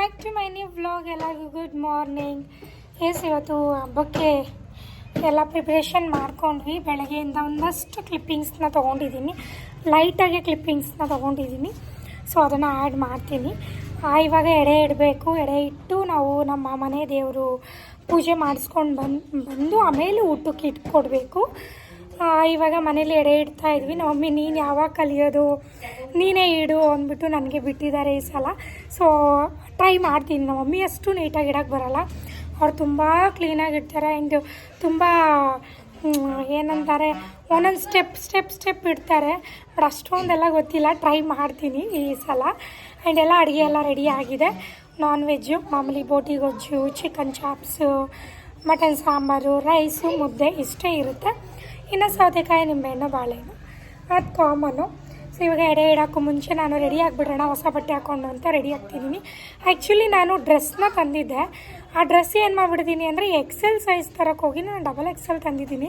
Back to my new vlog ಎಲ್ಲರಿಗೂ good morning yes ಇವತ್ತು ಹಬ್ಬಕ್ಕೆ ಎಲ್ಲ ಪ್ರಿಪ್ರೇಷನ್ ಮಾಡ್ಕೊಂಡ್ವಿ. ಬೆಳಗ್ಗೆಯಿಂದ ಒಂದಷ್ಟು ಕ್ಲಿಪ್ಪಿಂಗ್ಸ್ನ ತೊಗೊಂಡಿದ್ದೀನಿ. ಲೈಟಾಗಿ ಕ್ಲಿಪ್ಪಿಂಗ್ಸ್ನ ತೊಗೊಂಡಿದ್ದೀನಿ. ಸೊ ಅದನ್ನು ಆ್ಯಡ್ ಮಾಡ್ತೀನಿ. ಇವಾಗ ಎಡೆ ಇಡಬೇಕು. ಎಡೆ ಇಟ್ಟು ನಾವು ನಮ್ಮ ಮನೆ ದೇವರು ಪೂಜೆ ಮಾಡಿಸ್ಕೊಂಡು ಬಂದು ಬಂದು ಆಮೇಲೆ ಊಟಕ್ಕೆ ಇಟ್ಕೊಡ್ಬೇಕು. ಇವಾಗ ಮನೇಲಿ ಎಡೆ ಇಡ್ತಾ ಇದ್ವಿ. ನಮ್ಮ ಮಮ್ಮಿ ನೀನು ಯಾವಾಗ ಕಲಿಯೋದು? ನೀನೇ ಇಡು, ಅಂದ್ಬಿಟ್ಟು ನನಗೆ ಬಿಟ್ಟಿದ್ದಾರೆ ಈ ಸಲ. ಸೊ ಟ್ರೈ ಮಾಡ್ತೀನಿ. ನಮ್ಮ ಮಮ್ಮಿ ಅಷ್ಟು ನೀಟಾಗಿ ಇಡೋಕ್ಕೆ ಬರಲ್ಲ. ಅವ್ರು ತುಂಬ ಕ್ಲೀನಾಗಿ ಇಡ್ತಾರೆ ಆ್ಯಂಡ್ ತುಂಬ ಏನಂತಾರೆ, ಒಂದೊಂದು ಸ್ಟೆಪ್ ಸ್ಟೆಪ್ ಸ್ಟೆಪ್ ಇಡ್ತಾರೆ. ಬಟ್ ಅಷ್ಟೊಂದೆಲ್ಲ ಗೊತ್ತಿಲ್ಲ. ಟ್ರೈ ಮಾಡ್ತೀನಿ ಈ ಸಲ. ಆ್ಯಂಡ್ ಎಲ್ಲ ಅಡುಗೆ ಎಲ್ಲ ರೆಡಿ ಆಗಿದೆ. ನಾನ್ ವೆಜ್ಜು ಮಾಮೂಲಿ ಬೋಟಿ ಗೊಜ್ಜು chicken chops mutton sambar rice ಮುದ್ದೆ ಇಷ್ಟೇ ಇರುತ್ತೆ. ಇನ್ನು ಸೌತೆಕಾಯಿ ನಿಂಬೆಹಣ್ಣು ಬಾಳೆಹಣ್ಣು ಅದು ಕಾಮನು. ಸೊ ಇವಾಗ ಎಡೆ ಇಡೋಕ್ಕೂ ಮುಂಚೆ ನಾನು ರೆಡಿ ಆಗಿಬಿಡೋಣ, ಹೊಸ ಬಟ್ಟೆ ಹಾಕ್ಕೊಂಡು ಅಂತ ರೆಡಿ ಆಗ್ತಿದ್ದೀನಿ ಆ್ಯಕ್ಚುಲಿ ನಾನು ಡ್ರೆಸ್ನ ತಂದಿದ್ದೆ. ಆ ಡ್ರೆಸ್ ಏನು ಮಾಡಿಬಿಡ್ತೀನಿ ಅಂದರೆ ಎಕ್ಸೆಲ್ ಸೈಜ್ ತರಕ್ಕೆ ಹೋಗಿ ನಾನು ಡಬಲ್ ಎಕ್ಸೆಲ್ ತಂದಿದ್ದೀನಿ.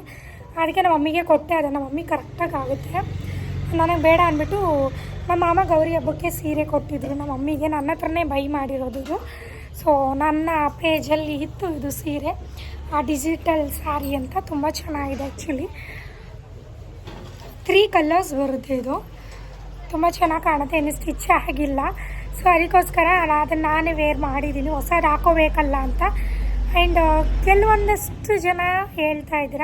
ಅದಕ್ಕೆ ನಮ್ಮ ಮಮ್ಮಿಗೆ ಕೊಟ್ಟೆ ಅದು ನಮ್ಮ ಮಮ್ಮಿ ಕರೆಕ್ಟಾಗಿ ಆಗುತ್ತೆ. ನನಗೆ ಬೇಡ ಅಂದ್ಬಿಟ್ಟು ನಮ್ಮ ಮಾಮ ಗೌರಿ ಹಬ್ಬಕ್ಕೆ ಸೀರೆ ಕೊಟ್ಟಿದ್ರು. ನಮ್ಮ ಮಮ್ಮಿಗೆ ನನ್ನ ಹತ್ರನೇ ಬೈ ಮಾಡಿರೋದು ಸೊ ನನ್ನ ಪೇಜಲ್ಲಿ ಇತ್ತು ಇದು ಸೀರೆ. ಆ ಡಿಜಿಟಲ್ ಸ್ಯಾರಿ ಅಂತ ತುಂಬ ಚೆನ್ನಾಗಿದೆ ಆ್ಯಕ್ಚುಲಿ ತ್ರೀ ಕಲರ್ಸ್ ಬರುತ್ತೆ ಇದು. ತುಂಬ ಚೆನ್ನಾಗಿ ಕಾಣುತ್ತೆ, ಇನ್ನು ಸ್ಟಿಚ್ ಆಗಿಲ್ಲ. ಸೊ ಅದಕ್ಕೋಸ್ಕರ ನಾನು ಅದನ್ನು ನಾನೇ ವೇರ್ ಮಾಡಿದ್ದೀನಿ ಹೊಸದು ಹಾಕೋಬೇಕಲ್ಲ ಅಂತ. ಆ್ಯಂಡ್ ಕೆಲವೊಂದಷ್ಟು ಜನ ಹೇಳ್ತಾ ಇದ್ದೀರ,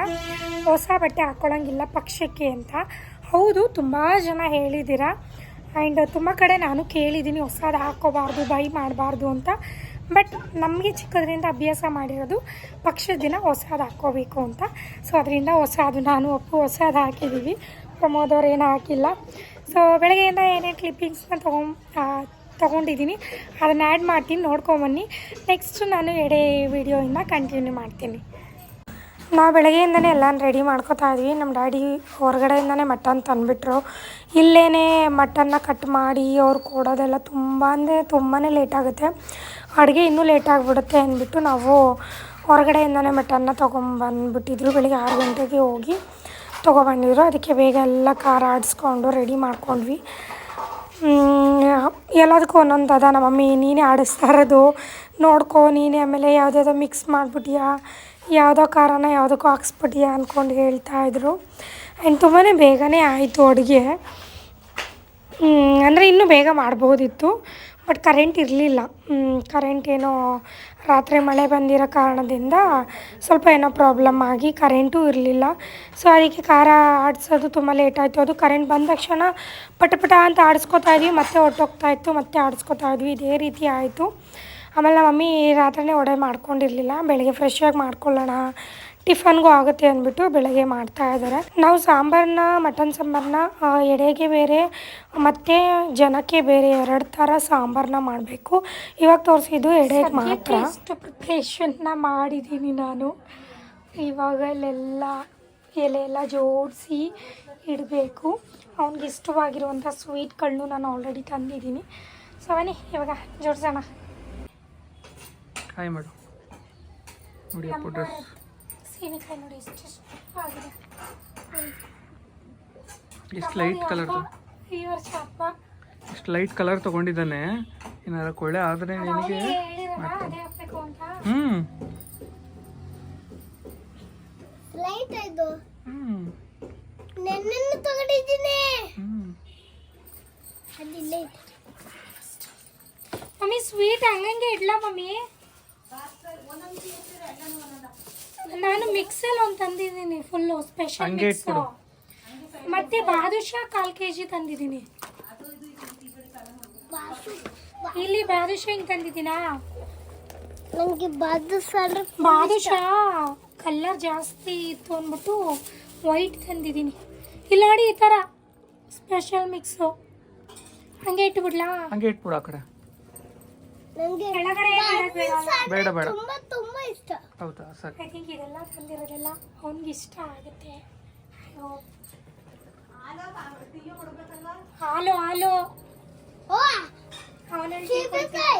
ಹೊಸ ಬಟ್ಟೆ ಹಾಕ್ಕೊಳ್ಳೋಂಗಿಲ್ಲ ಪಕ್ಷಕ್ಕೆ ಅಂತ. ಹೌದು, ತುಂಬ ಜನ ಹೇಳಿದ್ದೀರಾ. ಆ್ಯಂಡ್ ತುಂಬ ಕಡೆ ನಾನು ಕೇಳಿದ್ದೀನಿ ಹೊಸದು ಹಾಕೋಬಾರ್ದು, ಬೈ ಮಾಡಬಾರ್ದು ಅಂತ. ಬಟ್ ನಮಗೆ ಚಿಕ್ಕದ್ರಿಂದ ಅಭ್ಯಾಸ ಮಾಡಿರೋದು ಪಕ್ಷದ ದಿನ ಹೊಸದು ಹಾಕ್ಕೋಬೇಕು ಅಂತ. ಸೊ ಅದರಿಂದ ಹೊಸದು ನಾನು ಒಪ್ಪು, ಹೊಸದು ಹಾಕಿದ್ದೀವಿ ಪ್ರಮೋದವ್ರು ಏನೂ ಹಾಕಿಲ್ಲ. ಸೊ ಬೆಳಗ್ಗೆಯಿಂದ ಏನೇನು ಕ್ಲಿಪ್ಪಿಂಗ್ಸ್ನ ತೊಗೊಂಡು ತೊಗೊಂಡಿದ್ದೀನಿ ಅದನ್ನು ಆ್ಯಡ್ ಮಾಡ್ತೀನಿ ನೋಡ್ಕೊಂಬನ್ನಿ ನೆಕ್ಸ್ಟ್ ನಾನು ಎಡೆ ವಿಡಿಯೋಯಿಂದ ಕಂಟಿನ್ಯೂ ಮಾಡ್ತೀನಿ. ನಾವು ಬೆಳಗ್ಗೆಯಿಂದನೇ ಎಲ್ಲ ರೆಡಿ ಮಾಡ್ಕೋತಾ ಇದ್ವಿ. ನಮ್ಮ ಡ್ಯಾಡಿ ಹೊರಗಡೆಯಿಂದನೇ ಮಟನ್ ತಂದುಬಿಟ್ರು. ಇಲ್ಲೇ ಮಟನ್ನ ಕಟ್ ಮಾಡಿ ಅವ್ರು ಕೊಡೋದೆಲ್ಲ ತುಂಬ ಅಂದರೆ ತುಂಬಾ ಲೇಟ್ ಆಗುತ್ತೆ. ಅಡುಗೆ ಇನ್ನೂ ಲೇಟ್ ಆಗಿಬಿಡುತ್ತೆ ಅಂದ್ಬಿಟ್ಟು ನಾವು ಹೊರಗಡೆಯಿಂದನೇ ಮಟನ್ನ ತೊಗೊಂಬಂದ್ಬಿಟ್ಟಿದ್ರು ಬೆಳಿಗ್ಗೆ ಆರು ಗಂಟೆಗೆ ಹೋಗಿ ತೊಗೊಬಂದಿದ್ರು. ಅದಕ್ಕೆ ಬೇಗ ಎಲ್ಲ ಖಾರ ಆಡಿಸ್ಕೊಂಡು ರೆಡಿ ಮಾಡ್ಕೊಂಡ್ವಿ. ಎಲ್ಲದಕ್ಕೂ ಒಂದೊಂದು ಅದ. ನಮ್ಮ ಮಮ್ಮಿ ನೀನೇ ಆಡಿಸ್ತಾ ಇರೋದು. ನೋಡ್ಕೊ, ನೀನೇ ಆಮೇಲೆ ಯಾವುದ್ಯಾವುದೋ ಮಿಕ್ಸ್ ಮಾಡಿಬಿಟ್ಟಿಯಾ? ಯಾವುದೋ ಖಾರನ ಯಾವುದಕ್ಕೂ ಹಾಕ್ಸ್ಬಿಟ್ಟಿಯಾ ಅಂದ್ಕೊಂಡು ಹೇಳ್ತಾ ಇದ್ರು. ಆ್ಯಂಡ್ ತುಂಬಾ ಬೇಗನೆ ಆಯಿತು ಅಡುಗೆ. ಅಂದರೆ ಇನ್ನೂ ಬೇಗ ಮಾಡ್ಬೋದಿತ್ತು. ಬಟ್ ಕರೆಂಟ್ ಇರಲಿಲ್ಲ. ಕರೆಂಟ್ ಏನೋ ರಾತ್ರಿ ಮಳೆ ಬಂದಿರೋ ಕಾರಣದಿಂದ ಸ್ವಲ್ಪ ಏನೋ ಪ್ರಾಬ್ಲಮ್ ಆಗಿ ಕರೆಂಟೂ ಇರಲಿಲ್ಲ. ಸೊ ಅದಕ್ಕೆ ಖಾರ ಆಡಿಸೋದು ತುಂಬ ಲೇಟ್ ಆಯಿತು. ಅದು ಕರೆಂಟ್ ಬಂದ ತಕ್ಷಣ ಪಟ ಪಟ ಅಂತ ಆಡಿಸ್ಕೊತಾ ಇದ್ವಿ, ಮತ್ತೆ ಹೊಟ್ಟೋಗ್ತಾ ಇತ್ತು, ಮತ್ತೆ ಆಡಿಸ್ಕೊತಾ ಇದ್ವಿ. ಇದೇ ರೀತಿ ಆಯಿತು. ಆಮೇಲೆ ನಮ್ಮ ಮಮ್ಮಿ ರಾತ್ರಿನೇ ಒಡೆ ಮಾಡ್ಕೊಂಡಿರಲಿಲ್ಲ. ಬೆಳಗ್ಗೆ ಫ್ರೆಶ್ ಆಗಿ ಮಾಡ್ಕೊಳ್ಳೋಣ ಟಿಫನ್ಗೂ ಆಗುತ್ತೆ ಅಂದ್ಬಿಟ್ಟು ಬೆಳಗ್ಗೆ ಮಾಡ್ತಾ ಇದ್ದಾರೆ. ನಾವು ಸಾಂಬಾರನ್ನ ಮಟನ್ ಸಾಂಬಾರನ್ನ ಎಡೆಗೆ ಬೇರೆ ಮತ್ತು ಜನಕ್ಕೆ ಬೇರೆ ಎರಡು ಥರ ಸಾಂಬಾರನ್ನ ಮಾಡಬೇಕು. ಇವಾಗ ತೋರಿಸಿದ್ದು ಎಡೆಗೆ ಮಾತ್ರ. ಪ್ರಿಪ್ರೇಷನ್ನ ಮಾಡಿದ್ದೀನಿ ನಾನು. ಇವಾಗ ಇಲ್ಲೆಲ್ಲ ಎಲೆ ಎಲ್ಲ ಜೋಡಿಸಿ ಇಡಬೇಕು. ಅವ್ನಿಗೆ ಇಷ್ಟವಾಗಿರುವಂಥ ಸ್ವೀಟ್ಗಳನ್ನೂ ನಾನು ಆಲ್ರೆಡಿ ತಂದಿದ್ದೀನಿ. ಸೊ ಬನ್ನಿ ಇವಾಗ ಜೋಡಿಸೋಣ. ಹಾಯ್ ಮಾಡು ನೋಡಿ ಸೀನಿಕಾಯಿ ನೋಡಿ ಎಷ್ಟು ಆಗಿದೆ ಎಷ್ಟು ಲೈಟ್ ಕಲರ್ ಈ ವರ್ಷ ಹಬ್ಬ ಎಷ್ಟು ಲೈಟ್ ಕಲರ್ ತಗೊಂಡಿದ್ದಾನೆ. ಏನಾರ ಕೊಳ್ಳೆ ಆದರೆ ನಿನಗೆ? ಹ್ಮ್. ಲೈಟ್ ಇದು. ಹ್ಮ್. ನೆನ್ನೆನ್ನು ತಗೊಂಡಿದ್ದೀನಿ. ಲೈಟ್ ಮಮ್ಮಿ ಸ್ವೀಟ್ ಹಂಗಂಗೆ ಇಡ್ಲಾ ಮಮ್ಮಿ? ನಾನು ಮಿಕ್ಸಲ್ ಒಂದು ತಂದಿದ್ದೀನಿ ಫುಲ್ಲು ಸ್ಪೆಷಲ್ ಹಂಗೆ ಮಿಕ್ಸ್ ಇಟ್ಬಿಡು. ಮತ್ತೆ ಬಾದುಷಾ ಕಾಲ್ ಕೆ ಜಿ ತಂದಿದ್ದೀನಿ. ಇಲ್ಲಿ ಬಾದುಷಾ ಹಿಂಗೆ ತಂದಿದ್ದೀನಾ? ನನಗೆ ಬಾದು ಸಾಲ ಬಾದುಷಾ ಕಲರ್ ಜಾಸ್ತಿ ಇತ್ತು ಅಂದ್ಬಿಟ್ಟು ವೈಟ್ ತಂದಿದ್ದೀನಿ. ಇಲ್ಲಿ ನೋಡಿ ಈ ಥರ ಸ್ಪೆಷಲ್ ಮಿಕ್ಸು ಹಂಗೆ ಇಟ್ಬಿಡ್ಲಾ? ಹಂಗೆ ಇಟ್ಬಿಡು ಆ ಕಡೆ. ನನಗೆ ಕೆಳಗಡೆ ಏನ್ ಬೇಡ ಬೇಡ ಬೇಡ. ತುಂಬಾ ತುಂಬಾ ಇಷ್ಟ? ಹೌದಾ? ಸರಿ. ಐ ಥಿಂಕ್ ಇದೆಲ್ಲ ತಂದಿರೋದೆಲ್ಲ ಅವ್ನಿಗೆ ಇಷ್ಟ ಆಗುತ್ತೆ. ಹಾಲು. ಹಾಲು ಓ ಅವನಲ್ಲಿ ಸೀಬೆಕಾಯಿ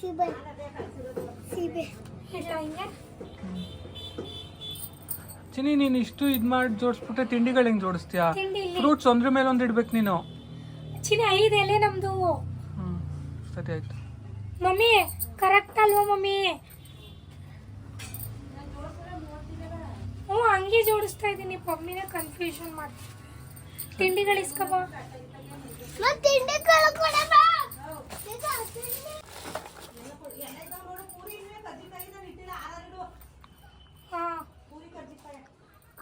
ಸೀಬೆ ಸೀಬೆ ಇಲ್ಲ ಹಿಂಗೆ? ಚಿನಿ ನೀನು ಇಷ್ಟು ಇದು ಮಾಡಿ ಜೋಡಿಸ್ಬಿಟ್ಟೆ ತಿಂಡಿಗಳು ಹೆಂಗೆ ಜೋಡಿಸ್ತೀಯಾ? ತಿಂಡಿ ಇಲ್ಲಿ. ಫ್ರೂಟ್ಸ್ ಒಂದ್ರ ಮೇಲೆ ಒಂದು ಇಡ್ಬೇಕು ನೀನು. ಚಿನಿ ಐದು ಎಲೆ ನಮ್ದು. ಹ್ಞೂ ಸರಿ ಆಯ್ತು. ಮಮ್ಮಿ ಕರೆಕ್ಟ್ ಅಲ್ವಾ ಮಮ್ಮಿ? ಹಂಗೆ ಜೋಡಿಸ್ತಾ ಇದ್ದೀನಿ. ಪಮ್ಮಿನ ಕನ್ಫ್ಯೂಷನ್ ಮಾಡ್ತೀನಿ ತಿಂಡಿಗಳು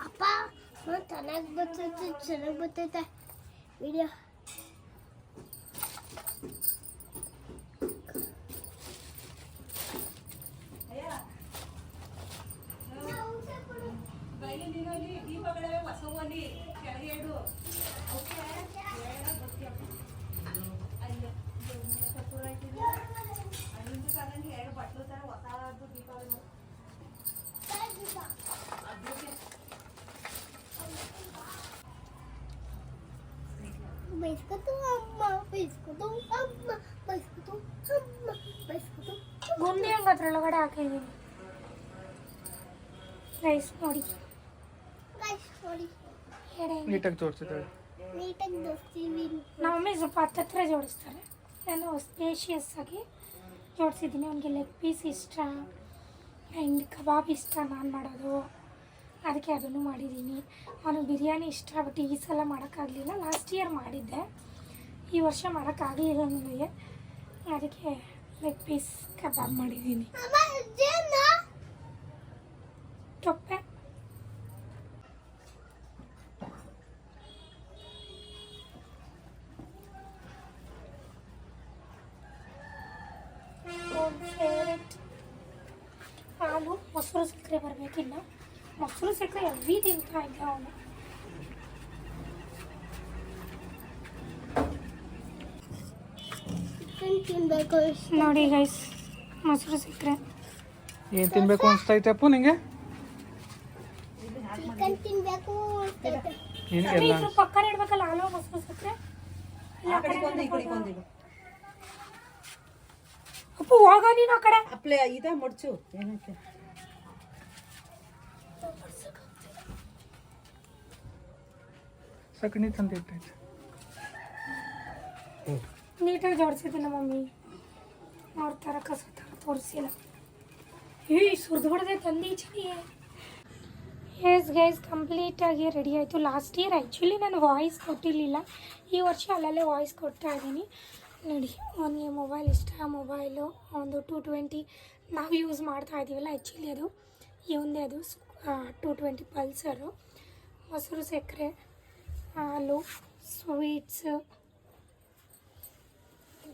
ಅಪ್ಪ ಚೆನ್ನಾಗಿ ಬರ್ತೈತೆ ಚೆನ್ನಾಗಿ ಬರ್ತೈತೆ. ವಿಡಿಯೋ ಗುಂಡಿ ಹಂಗೆ ಅದ್ರೊಳಗಡೆ ಹಾಕಿದ್ದೀನಿ ರೈಸ್ ನೋಡಿ. ಗೈಸ್ ನೋಡಿ. ಎಡೆ. ನೀಟಾಗಿ ತೋರಿಸಿದ್ದಾಳೆ ನೀಟಾಗಿ ನಮ್ಮ ಮಮ್ಮಿ ಸ್ವಲ್ಪ ಹತ್ತತ್ರ ಜೋಡಿಸ್ತಾರೆ. ನಾನು ಸ್ಪೇಷಿಯಸ್ ಆಗಿ ಜೋಡಿಸಿದ್ದೀನಿ. ಅವನಿಗೆ ಲೆಗ್ ಪೀಸ್ ಇಷ್ಟ ಆ್ಯಂಡ್ ಕಬಾಬ್ ಇಷ್ಟ ನಾನು ಮಾಡೋದು. ಅದಕ್ಕೆ ಅದನ್ನು ಮಾಡಿದ್ದೀನಿ. ಅವನು ಬಿರಿಯಾನಿ ಇಷ್ಟ ಬಟ್ ಈ ಸಲ ಮಾಡೋಕ್ಕಾಗಲಿಲ್ಲ. ಲಾಸ್ಟ್ ಇಯರ್ ಮಾಡಿದ್ದೆ. ಈ ವರ್ಷ ಮಾಡೋಕ್ಕಾಗಲಿಲ್ಲ ನನಗೆ. ಅದಕ್ಕೆ ಲೆಗ್ ಪೀಸ್ ಕಬಾಬ್ ಮಾಡಿದ್ದೀನಿ. ತೊಪ್ಪೆ. ಫೇವ್ರೆಟ್ ಹಾಲು ಮೊಸರು ಸಕ್ಕರೆ ಬರಬೇಕಿಲ್ಲ ಮೊಸರು ಸಕ್ಕರೆ ಎವ್ರಿ ತಿಂತಾ ಇದ್ದೆ ಅವನು ಚಿಕನ್ ತಿನ್ಬೇಕು ಇಷ್ಟ ನೋಡಿ ಗೈಸ್ ಮೊಸರು ಸಕ್ಕರೆ. ಏನು ತಿನ್ಬೇಕು ಅನಿಸ್ತೈತೆ ಅಪ್ಪು ನಿಂಗೆ? ಚಿಕನ್ ತಿನ್ಬೇಕು ಅನ್ಸ್ತೈತೆ. ನಿನಗೆಲ್ಲ ಇದ್ರ ಪಕ್ಕ ಇಡ್ಬೇಕಲ್ಲ ಹಾಲು ಮೊಸರು ಸಕ್ಕರೆ ಇಲ್ಲ ಆ ಕಡೆ ಇಡ್ಬೋದು. ಅಪ್ಪು ಹೋಗ ನೀನು ಆ ಕಡೆ. ಅಪ್ಲೆ ಇದೆ ಮುಡ್ಚು. ಏನಕ್ಕೆ? ಸಗಣಿ ತಂದಿಟ್ಟೈತೆ ನೀಟಾಗಿ ಜೋಡಿಸಿದ್ದೀನಿ ಮಮ್ಮಿ. ಅವ್ರ ಥರ ಕಸ ಥರ ತೋರಿಸಿಲ್ಲ. ಏ ಸುರಿದ್ಬಿಡ್ದೆ ತಂದಿ ಚಳಿ. ಎಸ್ ಗೈಸ್ ಕಂಪ್ಲೀಟಾಗಿ ರೆಡಿ ಆಯಿತು. ಲಾಸ್ಟ್ ಇಯರ್ ಆ್ಯಕ್ಚುಲಿ ನಾನು ವಾಯ್ಸ್ ಕೊಟ್ಟಿರಲಿಲ್ಲ. ಈ ವರ್ಷ ಅಲ್ಲಲ್ಲೇ ವಾಯ್ಸ್ ಕೊಡ್ತಾ ಇದ್ದೀನಿ. ನೋಡಿ, ಒಂದು ಮೊಬೈಲ್ ಇಷ್ಟ ಮೊಬೈಲು ಒಂದು ಟು ಟ್ವೆಂಟಿ ನಾವು ಯೂಸ್ ಮಾಡ್ತಾ ಇದ್ದೀವಲ್ಲ ಆ್ಯಕ್ಚುಲಿ ಅದು. ಈ ಒಂದೇ ಅದು ಟು ಟ್ವೆಂಟಿ ಪಲ್ಸರು ಮೊಸರು ಸಕ್ಕರೆ, ಹಾಲು ಸ್ವೀಟ್ಸು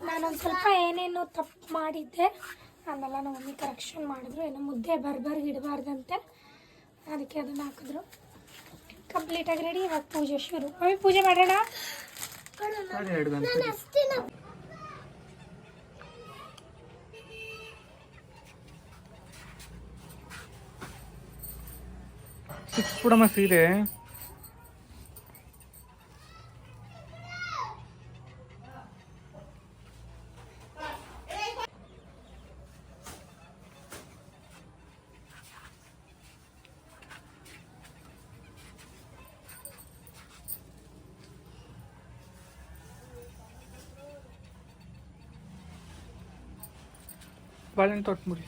ನಾನೊಂದು ಸ್ವಲ್ಪ ಏನೇನು ತಪ್ಪು ಮಾಡಿದ್ದೆ. ಆಮೇಲೆ ನಮ್ಮ ಮಮ್ಮಿ ಕರೆಕ್ಷನ್ ಮಾಡಿದ್ರು. ಏನೋ ಮುದ್ದೆ ಬರ್ಬರ್ಗೆ ಇಡಬಾರ್ದಂತೆ. ಅದಕ್ಕೆ ಅದನ್ನು ಹಾಕಿದ್ರು. ಕಂಪ್ಲೀಟಾಗಿ ರೆಡಿ ಇವಾಗ ಪೂಜೆ ಶುರು. ಮಮ್ಮಿ ಪೂಜೆ ಮಾಡೋಣ? ಸಿಕ್ಸ್ ಸೀರೆ ಬಾಳೆಹಣ್ಣು ತೊಟ್ಬಿಡಿ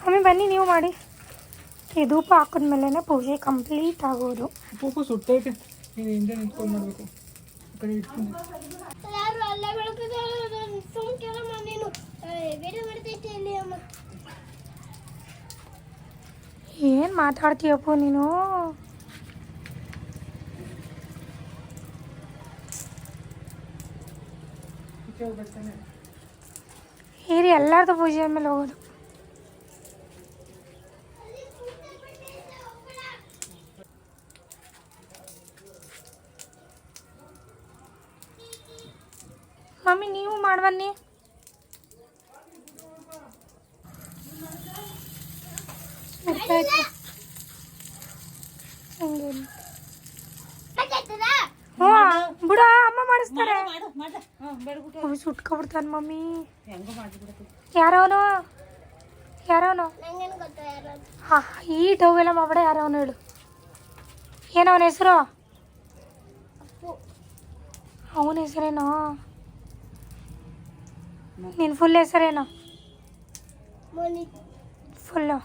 ಮಮ್ಮಿ ಬನ್ನಿ ನೀವು ಮಾಡಿ ಈ ಧೂಪ ಹಾಕಿದ್ಮೇಲೆ ಪೂಜೆ ಕಂಪ್ಲೀಟ್ ಆಗೋದು ಉಪ್ಪು ಸುಟ್ಟೈತೆ ನೀನು ಹಿಂದೆ ನಿಂತ್ಕೊಂಡು ಮಾಡಬೇಕು ಯಾರು ಅಲ್ಲ ಬೆಳಕಿದ್ದಾರೆ ಸುಮ್ ಕೇಳಮ್ಮ ನೀನು ಬೇರೆ ಮಾಡ್ತೈತೆ ಇಲ್ಲಿ ಅಮ್ಮ ಏನು ಮಾತಾಡ್ತೀಯಪ್ಪ ನೀನು? ಹೀರಿ ಎಲ್ಲರದು ಪೂಜೆ ಮೇಲೆ ಹೋಗೋದು. ಮಮ್ಮಿ ನೀವು ಮಾಡ್ಬನ್ನಿ ಸುಟ್ಟಾಯ್ತು. ಹಂಗೆ. ಆಯ್ತಾಯ್ತದಾ? ಹ್ಞೂ ಬಿಡ ಅಮ್ಮ ಮಾಡಿಸ್ತಾರೆ ಮಾಡು ಮಾಡ ಹಾಂ ಬೆಳಗ್ಬಿಟ್ಟು ಮಮ್ಮಿ ಸುಟ್ಕೊಬಿಡ್ತಾನೆ ಮಮ್ಮಿ ಹೆಂಗೋ ಮಾಡಿಬಿಡಕ್ಕೆ ಯಾರವನು ಯಾರವನು ನಂಗೇನ್ ಗೊತ್ತಾ ಯಾರು ಅಂತ? ಹಾ ಈ ಡವ್ ಮಾಡ್ಬೇಡ ಯಾರವನು ಹೇಳು ಏನವನ ಹೆಸರು ಅಪ್ಪು ಅವನ ಹೆಸರೇನೋ ನಿನ್ನ ಫುಲ್ ಹೆಸರೇನು ಮೋನಿತ್ ಫುಲ್ಲು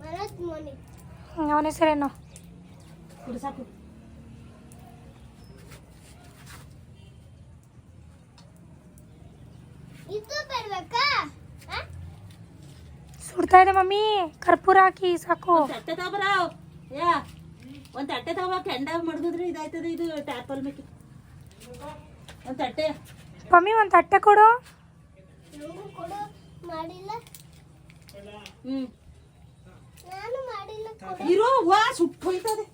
ಮನತ್ ಮೋನಿತ್ ಅವನ ಹೆಸರೇನು? ಸುಡ್ತಾ ಇದೆ ಮಮ್ಮಿ ಕರ್ಪೂರ ಹಾಕಿ ಸಾಕು. ಒಂದ್ ತಟ್ಟೆ ತಗೊಬರಾವ್. ಯಾ ಒಂದು ತಟ್ಟೆ ತಗೋ ಕೆಂಡ ಮಡ್ಗಿದ್ರೆ ಇದಾಯ್ತದೆ ಇದು ಟ್ಯಾಪಲ್ ಮೇಕಿ ಒಂದು ತಟ್ಟೆ ಮಮ್ಮಿ ಒಂದು ತಟ್ಟೆ ಕೊಡು. ಮಾಡಿಲ್ಲ. ಹ್ಞೂ ಇರೋ ವಾ ಸುಟ್ಟು ಹೋಯ್ತದೆ.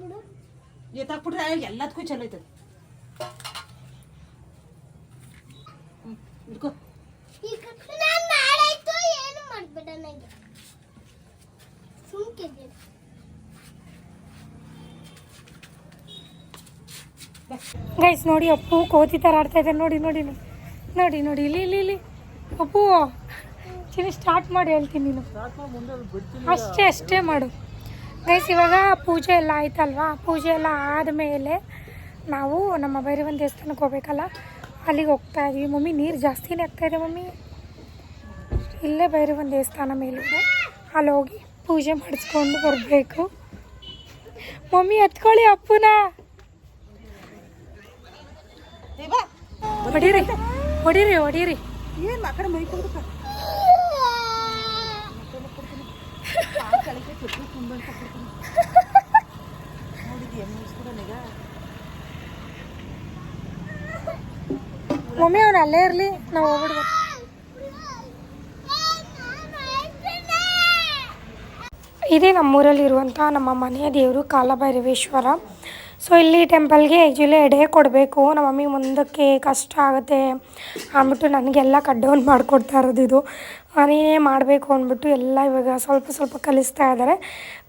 ಬಿಡು. ಎತ್ತಾಕ್ಬಿಟ್ರೆ ಎಲ್ಲದಕ್ಕೂ ಚಲೋ ಐತದೆ. ಹ್ಞೂ ಇಟ್ಕೊ ಈಗ ನಾನು ಮಾಡಾಯ್ತು ಏನು ಮಾಡ್ಬೇಡ ನನಗೆ ಸುಮ್ಕಿದ್ದೀನಿ ಗೈಸ್ ನೋಡಿ, ಅಪ್ಪು ಕೋತಿ ಥರ ಆಡ್ತಾ ಇದ್ದಾರೆ ನೋಡಿ ನೋಡಿ ನೋಡಿ. ನೋಡಿ ಇಲ್ಲಿ ಇಲ್ಲಿ ಇಲ್ಲಿ. ಅಪ್ಪು ಚಿನಿ ಸ್ಟಾರ್ಟ್ ಮಾಡಿ ಹೇಳ್ತೀನಿ ನೀನು. ಅಷ್ಟೇ ಅಷ್ಟೇ ಮಾಡು. ಗೈಸ್ ಇವಾಗ ಪೂಜೆ ಎಲ್ಲ ಆಯ್ತಲ್ವಾ? ಪೂಜೆ ಎಲ್ಲ ಆದಮೇಲೆ ನಾವು ನಮ್ಮ ಭೈರವನ ದೇವಸ್ಥಾನಕ್ಕೆ ಹೋಗ್ಬೇಕಲ್ಲ? ಅಲ್ಲಿಗೆ ಹೋಗ್ತಾ ಇದೀವಿ. ಮಮ್ಮಿ, ನೀರು ಜಾಸ್ತಿನೇ ಆಗ್ತಾ ಇದೆ ಮಮ್ಮಿ. ಇಲ್ಲೇ ಭೈರವನ ದೇವಸ್ಥಾನ ಮೇಲಿದೆ. ಅಲ್ಲಿ ಹೋಗಿ ಪೂಜೆ ಮಾಡಿಸ್ಕೊಂಡು ಬರಬೇಕು. ಮಮ್ಮಿ, ಎತ್ಕೊಳ್ಳಿ ಅಪ್ಪುನ. ಹೊಡೀರಿ ಹೊಡೀರಿ ಹೊಡೀರಿ. ಏನು ಆ ಕಡೆ ಮೈ ಕೊಡ್ಬೇಕ ಮಮ್ಮಿ ಅವ್ನು ಅಲ್ಲೇ ಇರಲಿ ನಾವು ಹೋಗ್ಬಿಡ್ಬೇಕು ಇದೇ ನಮ್ಮೂರಲ್ಲಿ ಇರುವಂಥ ನಮ್ಮ ಮನೆಯ ದೇವರು ಕಾಲಭೈರವೇಶ್ವರ. ಸೊ ಇಲ್ಲಿ ಟೆಂಪಲ್ಗೆ ಆ್ಯಕ್ಚುಲಿ ಎಡೆ ಕೊಡಬೇಕು. ನಮ್ಮ ಮಮ್ಮಿ ಮುಂದಕ್ಕೆ ಕಷ್ಟ ಆಗುತ್ತೆ ಅಂದ್ಬಿಟ್ಟು ನನಗೆಲ್ಲ ಕಟ್ ಡೌನ್ ಮಾಡಿಕೊಡ್ತಾ ಇರೋದು ಇದು. ನಾನೇ ಮಾಡಬೇಕು ಅಂದ್ಬಿಟ್ಟು ಎಲ್ಲ ಇವಾಗ ಸ್ವಲ್ಪ ಸ್ವಲ್ಪ ಕಲಿಸ್ತಾ ಇದ್ದಾರೆ.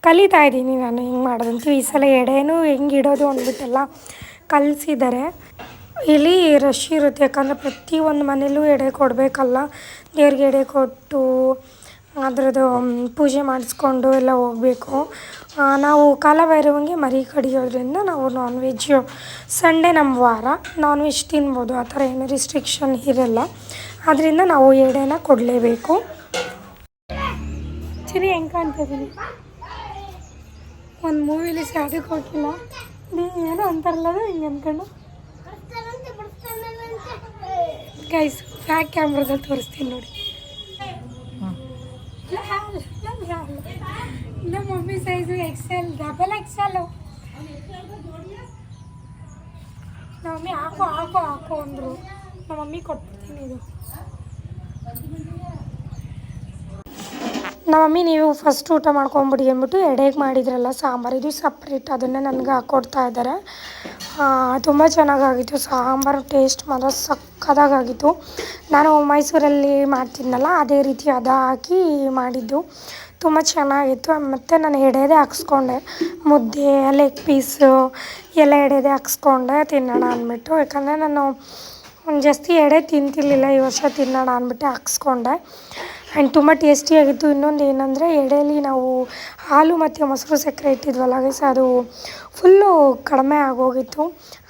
ಕಲಿತಾ ಇದ್ದೀನಿ ನಾನು ಹೆಂಗೆ ಮಾಡೋದಂತೂ. ಈ ಸಲ ಎಡೆನೂ ಹೆಂಗೆ ಇಡೋದು ಅಂದ್ಬಿಟ್ಟೆಲ್ಲ ಕಲಿಸಿದ್ದಾರೆ. ಇಲ್ಲಿ ರಶ್ ಇರುತ್ತೆ. ಯಾಕಂದರೆ ಪ್ರತಿಯೊಂದು ಮನೇಲೂ ಎಡೆ ಕೊಡಬೇಕಲ್ಲ. ದೇವ್ರಿಗೆ ಎಡೆ ಕೊಟ್ಟು ಅದರದ್ದು ಪೂಜೆ ಮಾಡಿಸ್ಕೊಂಡು ಎಲ್ಲ ಹೋಗಬೇಕು. ನಾವು ಕಾಲಭೈರವಂಗೆ ಮರಿ ಕಡಿಯೋದ್ರಿಂದ ನಾವು ನಾನ್ ವೆಜ್ಜು ಸಂಡೇ ನಮ್ಮ ವಾರ. ನಾನ್ ವೆಜ್ ತಿನ್ಬೋದು ಆ ಥರ ಏನು ರಿಸ್ಟ್ರಿಕ್ಷನ್ ಇರಲ್ಲ. ಅದರಿಂದ ನಾವು ಎಡೆನ ಕೊಡಲೇಬೇಕು. ಸರಿ ಹೆಂಗೆ ಕಾಣ್ತಿದ್ದೀನಿ ಒಂದು ಮೂವಿಲಿ ಸ್ಯಾಡಕ್ಕೆ ಹೋಗಿಲ್ಲ ನೀ ಏನೋ ಅಂತಾರಲ್ಲ ಹಿಂಗೆ ಅಂದ್ಕೊಂಡು ಗೈಸ್ ಬ್ಯಾಕ್ ಕ್ಯಾಮ್ರಾದಲ್ಲಿ ತೋರಿಸ್ತೀನಿ ನೋಡಿ. ನಮ್ಮ mummy size XL double XL ನಮ್ಮ ಮಮ್ಮಿ ಹಾಕೋ ಹಾಕೋ ಹಾಕೋ ಅಂದರು. ನಮ್ಮ ಮಮ್ಮಿ ಕೊಟ್ಬಿಡ್ತೀನಿ ಇದು. ನಮ್ಮ ಮಮ್ಮಿ, ನೀವು ಫಸ್ಟ್ ಊಟ ಮಾಡ್ಕೊಂಬಿಡಿ ಅಂದ್ಬಿಟ್ಟು ಎಡೆಗೆ ಮಾಡಿದ್ರಲ್ಲ ಸಾಂಬಾರು. ಇದು ಸಪ್ರೇಟ್ ಅದನ್ನು ನನಗೆ ಹಾಕ್ಕೊಡ್ತಾ ಇದ್ದಾರೆ. ತುಂಬ ಚೆನ್ನಾಗಾಗಿತ್ತು. ಸಾಂಬಾರು ಟೇಸ್ಟ್ ಮಾತ್ರ ಸಕ್ಕದಾಗಿತ್ತು ನಾನು ಮೈಸೂರಲ್ಲಿ ಮಾಡ್ತಿದ್ನಲ್ಲ, ಅದೇ ರೀತಿ ಅದ ಹಾಕಿ ಮಾಡಿದ್ದು. ತುಂಬ ಚೆನ್ನಾಗಿತ್ತು. ಮತ್ತು ನಾನು ಎಡೆದೇ ಹಾಕ್ಸ್ಕೊಂಡೆ. ಮುದ್ದೆ ಲೆಗ್ ಪೀಸು ಎಲ್ಲ ಎಡೆದೇ ಹಾಕ್ಸ್ಕೊಂಡೆ, ತಿನ್ನೋಣ ಅಂದ್ಬಿಟ್ಟು. ಯಾಕಂದರೆ ನಾನು ಜಾಸ್ತಿ ಎಡೆ ತಿಂತಿರ್ಲಿಲ್ಲ ಈ ವರ್ಷ ತಿನ್ನೋಣ ಅಂದ್ಬಿಟ್ಟು ಹಾಕ್ಸ್ಕೊಂಡೆ. ಆ್ಯಂಡ್ ತುಂಬ ಟೇಸ್ಟಿಯಾಗಿತ್ತು ಇನ್ನೊಂದು ಏನಂದರೆ ಎಡೆಯಲ್ಲಿ ನಾವು ಹಾಲು ಮತ್ತು ಮೊಸರು ಸಕ್ಕರೆ ಇಟ್ಟಿದ್ವಲ್ಲ ಗೈಸ್ ಅದು ಫುಲ್ಲು ಕಡಿಮೆ ಆಗೋಗಿತ್ತು.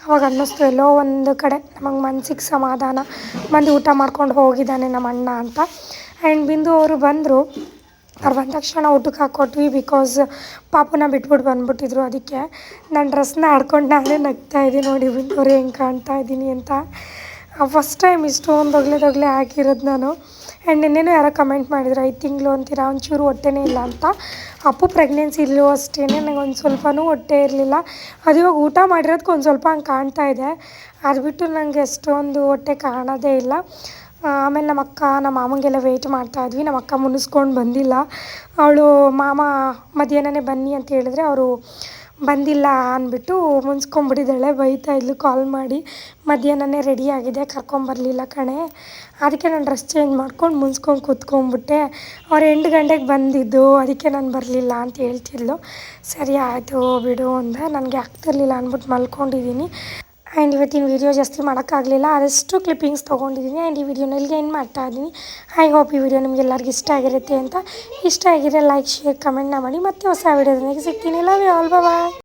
ಅವಾಗ ಅನ್ನಿಸ್ತು, ಎಲ್ಲೋ ಒಂದು ಕಡೆ ನಮಗೆ ಮನ್ಸಿಗೆ ಸಮಾಧಾನ ಬಂದು ಊಟ ಮಾಡ್ಕೊಂಡು ಹೋಗಿದ್ದಾನೆ ನಮ್ಮ ಅಣ್ಣ ಅಂತ. ಆ್ಯಂಡ್ ಬಿಂದು ಅವರು ಬಂದರು. ಅವ್ರು ಬಂದ ತಕ್ಷಣ ಊಟಕ್ಕೆ ಹಾಕ್ಕೊಟ್ವಿ ಬಿಕಾಸ್ ಪಾಪುನ ಬಿಟ್ಬಿಟ್ಟು ಬಂದ್ಬಿಟ್ಟಿದ್ರು ಅದಕ್ಕೆ. ನನ್ನ ಡ್ರೆಸ್ನ ಆಡ್ಕೊಂಡು ನಾನೇ ನಗ್ತಾ ಇದ್ದೀನಿ ನೋಡಿ ಅವ್ರು, ಹೆಂಗೆ ಕಾಣ್ತಾ ಇದ್ದೀನಿ ಅಂತ. ಫಸ್ಟ್ ಟೈಮ್ ಇಷ್ಟೊಂದು ಒಗ್ಲೆ ದೊಗ್ಲೆ ಹಾಕಿರೋದು ನಾನು. ಆ್ಯಂಡ್ ನಿನ್ನೆನೂ ಯಾರೋ ಕಮೆಂಟ್ ಮಾಡಿದ್ರು, ಐದು ತಿಂಗಳು ಅಂತೀರಾ? ಒಂಚೂರು ಹೊಟ್ಟೆನೇ ಇಲ್ಲ ಅಂತ. ಅಪ್ಪು ಪ್ರೆಗ್ನೆನ್ಸಿ ಇಲ್ಲೂ ಅಷ್ಟೇ ನನಗೆ ಒಂದು ಸ್ವಲ್ಪನೂ ಹೊಟ್ಟೆ ಇರಲಿಲ್ಲ. ಅದು ಇವಾಗ ಊಟ ಮಾಡಿರೋದಕ್ಕೆ ಒಂದು ಸ್ವಲ್ಪ ಹಂಗೆ ಕಾಣ್ತಾ ಇದೆ. ಅದು ಬಿಟ್ಟು ನನಗೆ ಎಷ್ಟೊಂದು ಹೊಟ್ಟೆ ಕಾಣೋದೇ ಇಲ್ಲ. ಆಮೇಲೆ ನಮ್ಮ ಅಕ್ಕ ನಮ್ಮ ಮಾಮಂಗೆಲ್ಲ ವೆಯ್ಟ್ ಮಾಡ್ತಾಯಿದ್ವಿ ನಮ್ಮ ಅಕ್ಕ ಮುನಿಸ್ಕೊಂಡು ಬಂದಿಲ್ಲ. ಅವಳು, ಮಾಮ, ಮಧ್ಯಾಹ್ನನೇ ಬನ್ನಿ ಅಂತ ಹೇಳಿದ್ರೆ, ಅವರು ಬಂದಿಲ್ಲ ಅಂದ್ಬಿಟ್ಟು ಮುನ್ಸ್ಕೊಂಬಿಟ್ಟಿದ್ದಾಳೆ. ಬೈತಾ ಇದ್ಲು ಕಾಲ್ ಮಾಡಿ. ಮಧ್ಯಾಹ್ನನೇ ರೆಡಿ ಆಗಿದೆ ಕರ್ಕೊಂಬರಲಿಲ್ಲ ಕಣೆ. ಅದಕ್ಕೆ ನಾನು ಡ್ರೆಸ್ ಚೇಂಜ್ ಮಾಡ್ಕೊಂಡು ಮುನ್ಸ್ಕೊಂಡು ಕೂತ್ಕೊಂಡ್ಬಿಟ್ಟೆ. ಅವ್ರು ಎಂಟು ಗಂಟೆಗೆ ಬಂದಿದ್ದು, ಅದಕ್ಕೆ ನಾನು ಬರಲಿಲ್ಲ ಅಂತ ಹೇಳ್ತಿದ್ಲು. ಸರಿ ಆಯಿತು ಬಿಡು ಅಂದ. ನನಗೆ ಆಗ್ತಿರ್ಲಿಲ್ಲ ಅಂದ್ಬಿಟ್ಟು ಮಲ್ಕೊಂಡಿದ್ದೀನಿ. ಆ್ಯಂಡ್ ಇವತ್ತಿನ ವೀಡಿಯೋ ಜಾಸ್ತಿ ಮಾಡೋಕ್ಕಾಗಲಿಲ್ಲ ಅದಷ್ಟು ಕ್ಲಿಪ್ಪಿಂಗ್ಸ್ ತೊಗೊಂಡಿದ್ದೀನಿ ಆ್ಯಂಡ್ ಈ ವಿಡಿಯೋನ ಇಲ್ಲಿಗೆ ಏನು ಮಾಡ್ತಾ ಇದ್ದೀನಿ. ಐ ಹೋಪ್ ಈ ವಿಡಿಯೋ ನಿಮ್ಗೆ ಎಲ್ಲರಿಗೂ ಇಷ್ಟ ಆಗಿರುತ್ತೆ ಅಂತ. ಇಷ್ಟ ಆಗಿದ್ರೆ ಲೈಕ್ ಶೇರ್ ಕಮೆಂಟ್ನ ಮಾಡಿ. ಮತ್ತೆ ಹೊಸ ವೀಡಿಯೋದೊಂದಿಗೆ ಸಿಗ್ತೀನಿ. Love you all bye